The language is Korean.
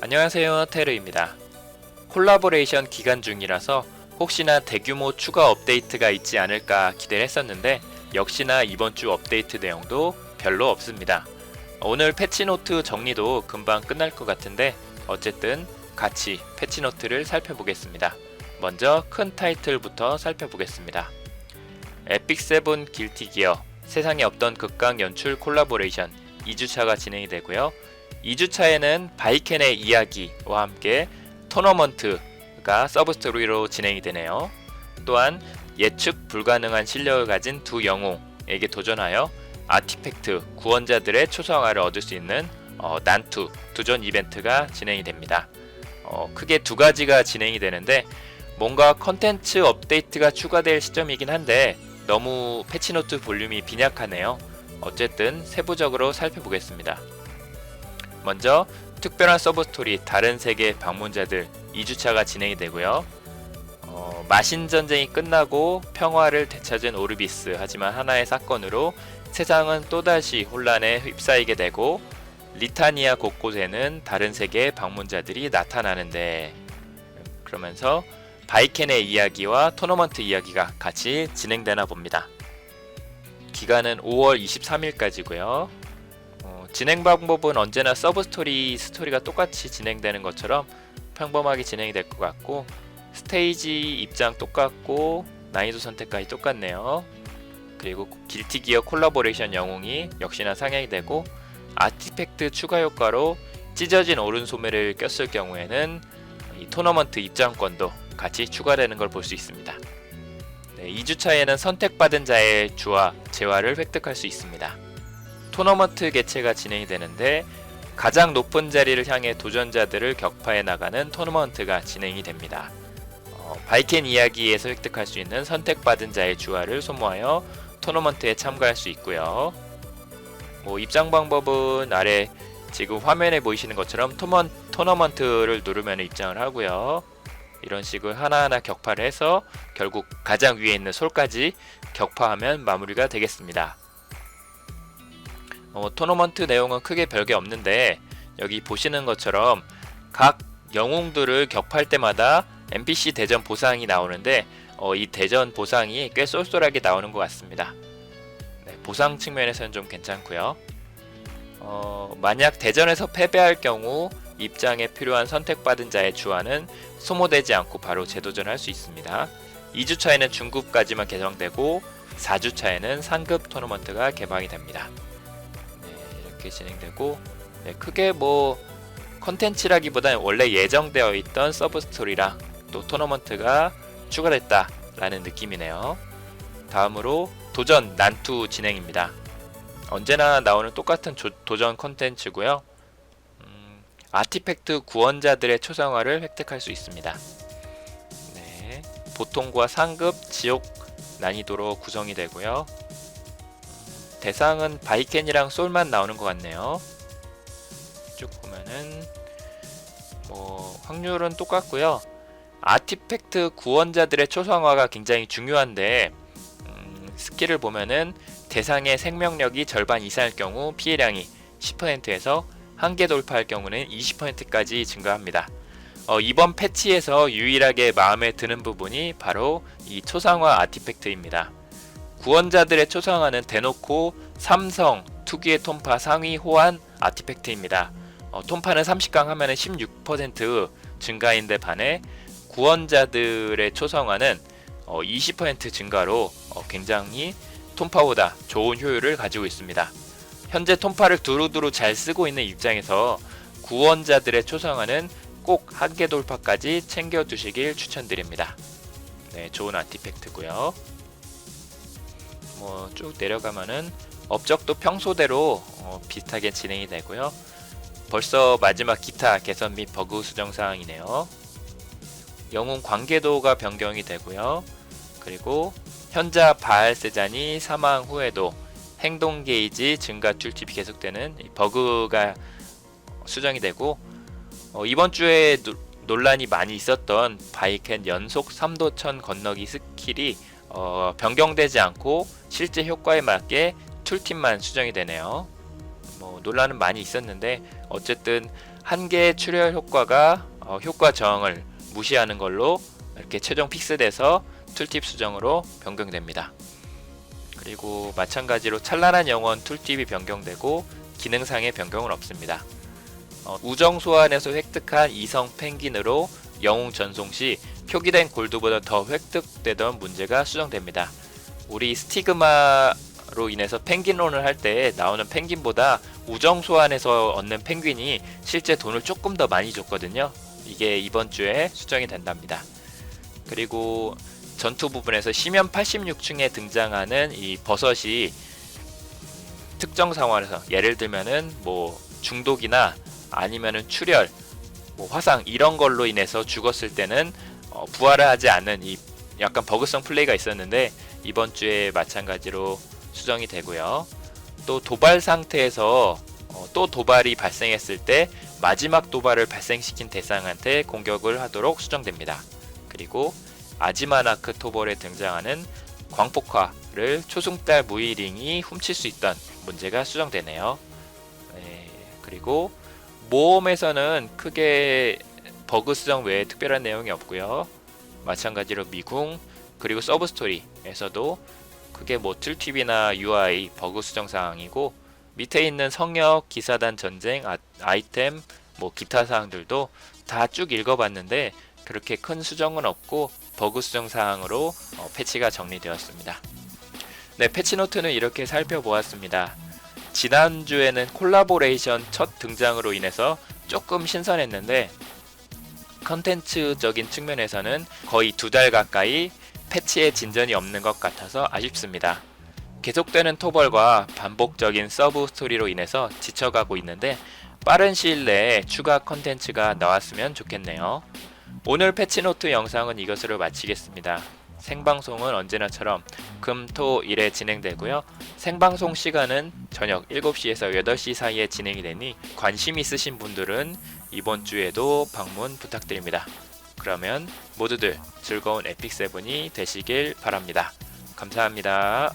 안녕하세요 테르입니다. 콜라보레이션 기간 중이라서 혹시나 대규모 추가 업데이트가 있지 않을까 기대를 했었는데 역시나 이번 주 업데이트 내용도 별로 없습니다. 오늘 패치노트 정리도 금방 끝날 것 같은데 어쨌든 같이 패치노트를 살펴보겠습니다. 먼저 큰 타이틀부터 살펴보겠습니다. 에픽7 길티 기어 세상에 없던 극강 연출 콜라보레이션 2주차가 진행이 되고요. 2주차에는 바이켄의 이야기와 함께 토너먼트가 서브스토리로 진행이 되네요. 또한 예측 불가능한 실력을 가진 두 영웅에게 도전하여 아티팩트 구원자들의 초상화를 얻을 수 있는 어, 난투 두전 이벤트가 진행이 됩니다. 어, 크게 두 가지가 진행이 되는데 뭔가 컨텐츠 업데이트가 추가될 시점이긴 한데 너무 패치노트 볼륨이 빈약하네요. 어쨌든 세부적으로 살펴보겠습니다. 먼저 특별한 서브 스토리 다른 세계 방문자들 2주차가 진행이 되고요. 어, 마신 전쟁이 끝나고 평화를 되찾은 오르비스 하지만 하나의 사건으로 세상은 또다시 혼란에 휩싸이게 되고 리타니아 곳곳에는 다른 세계의 방문자들이 나타나는데 그러면서 바이켄의 이야기와 토너먼트 이야기가 같이 진행되나 봅니다. 기간은 5월 23일까지고요. 어, 진행 방법은 언제나 서브 스토리 스토리가 똑같이 진행되는 것처럼 평범하게 진행이 될 것 같고 스테이지 입장 똑같고 난이도 선택까지 똑같네요. 그리고 길티 기어 콜라보레이션 영웅이 역시나 상향이 되고 아티팩트 추가 효과로 찢어진 오른 소매를 꼈을 경우에는 이 토너먼트 입장권도 같이 추가되는 걸 볼 수 있습니다. 네, 2주차에는 선택받은 자의 주와 재화를 획득할 수 있습니다. 토너먼트 개최가 진행이 되는데 가장 높은 자리를 향해 도전자들을 격파해 나가는 토너먼트가 진행이 됩니다. 어, 바이켄 이야기에서 획득할 수 있는 선택받은 자의 주화를 소모하여 토너먼트에 참가할 수 있고요. 뭐 입장 방법은 아래 지금 화면에 보이시는 것처럼 토먼, 토너먼트를 누르면 입장을 하고요. 이런 식으로 하나하나 격파를 해서 결국 가장 위에 있는 솔까지 격파하면 마무리가 되겠습니다. 어, 토너먼트 내용은 크게 별게 없는데 여기 보시는 것처럼 각 영웅들을 격파할 때마다 NPC 대전 보상이 나오는데 어, 이 대전 보상이 꽤 쏠쏠하게 나오는 것 같습니다. 네, 보상 측면에서는 좀 괜찮고요. 어, 만약 대전에서 패배할 경우 입장에 필요한 선택받은 자의 주화는 소모되지 않고 바로 재도전할 수 있습니다. 2주차에는 중급까지만 개정되고 4주차에는 상급 토너먼트가 개방이 됩니다. 네, 이렇게 진행되고 네, 크게 뭐 컨텐츠라기보다는 원래 예정되어 있던 서브 스토리랑 또 토너먼트가 추가됐다라는 느낌이네요. 다음으로 도전 난투 진행입니다. 언제나 나오는 똑같은 조, 도전 컨텐츠고요. 음, 아티팩트 구원자들의 초상화를 획득할 수 있습니다. 네, 보통과 상급, 지옥 난이도로 구성이 되고요. 음, 대상은 바이켄이랑 솔만 나오는 것 같네요. 쭉 보면은 뭐 확률은 똑같고요. 아티팩트 구원자들의 초상화가 굉장히 중요한데 음, 스킬을 보면은 대상의 생명력이 절반 이상일 경우 피해량이 10%에서 한계 돌파할 경우는 20%까지 증가합니다. 어, 이번 패치에서 유일하게 마음에 드는 부분이 바로 이 초상화 아티팩트입니다. 구원자들의 초상화는 대놓고 삼성 특유의 톤파 상위 호환 아티팩트입니다. 어, 톤파는 30강 하면 16% 증가인데 반해 구원자들의 초상화는 어, 20% 증가로 어, 굉장히 톤파보다 좋은 효율을 가지고 있습니다. 현재 톤파를 두루두루 잘 쓰고 있는 입장에서 구원자들의 초상화는 꼭 한계 돌파까지 챙겨두시길 추천드립니다. 네, 좋은 아티팩트고요. 뭐 쭉 내려가면은 업적도 평소대로 어, 비슷하게 진행이 되고요. 벌써 마지막 기타 개선 및 버그 수정 사항이네요. 영웅 관계도가 변경이 되고요. 그리고 현자 바알세잔이 사망 후에도 행동 게이지 증가 출집이 계속되는 이 버그가 수정이 되고 어, 이번 주에 노, 논란이 많이 있었던 바이켄 연속 3도천 건너기 스킬이 어, 변경되지 않고 실제 효과에 맞게 툴팁만 수정이 되네요. 뭐뭐 논란은 많이 있었는데 어쨌든 한 개의 출혈 효과가 어, 효과 저항을 무시하는 걸로 이렇게 최종 픽스돼서 툴팁 수정으로 변경됩니다. 그리고 마찬가지로 찬란한 영원 툴팁이 변경되고 기능상의 변경은 없습니다. 어, 우정 소환에서 획득한 이성 펭귄으로 영웅 전송 시 표기된 골드보다 더 획득되던 문제가 수정됩니다. 우리 스티그마로 인해서 펭귄론을 할 때 나오는 펭귄보다 우정 소환에서 얻는 펭귄이 실제 돈을 조금 더 많이 줬거든요. 이게 이번 주에 수정이 된답니다. 그리고 전투 부분에서 시면 86층에 등장하는 이 버섯이 특정 상황에서 예를 들면은 뭐 중독이나 아니면은 출혈, 뭐 화상 이런 걸로 인해서 죽었을 때는 어, 부활을 하지 않는 이 약간 버그성 플레이가 있었는데 이번 주에 마찬가지로 수정이 되고요. 또 도발 상태에서 어, 또 도발이 발생했을 때 마지막 도발을 발생시킨 대상한테 공격을 하도록 수정됩니다. 그리고 아지마나크 토벌에 등장하는 광폭화를 초승달 무이링이 훔칠 수 있던 문제가 수정되네요. 네, 그리고 모험에서는 크게 버그 수정 외에 특별한 내용이 없고요. 마찬가지로 미궁 그리고 서브 스토리에서도 크게 뭐 툴팁이나 UI 버그 수정 사항이고 밑에 있는 성역, 기사단 전쟁, 아, 아이템, 뭐 기타 사항들도 다 쭉 읽어봤는데 그렇게 큰 수정은 없고 버그 수정 사항으로 어, 패치가 정리되었습니다. 네, 패치 노트는 이렇게 살펴보았습니다. 지난주에는 콜라보레이션 첫 등장으로 인해서 조금 신선했는데 컨텐츠적인 측면에서는 거의 두 달 가까이 패치의 진전이 없는 것 같아서 아쉽습니다. 계속되는 토벌과 반복적인 서브 스토리로 인해서 지쳐가고 있는데 빠른 시일 내에 추가 컨텐츠가 나왔으면 좋겠네요. 오늘 패치노트 영상은 이것으로 마치겠습니다. 생방송은 언제나처럼 금, 토, 일에 진행되고요. 생방송 시간은 저녁 7시에서 8시 사이에 진행이 되니 관심 있으신 분들은 이번 주에도 방문 부탁드립니다. 그러면 모두들 즐거운 에픽 세븐이 되시길 바랍니다. 감사합니다.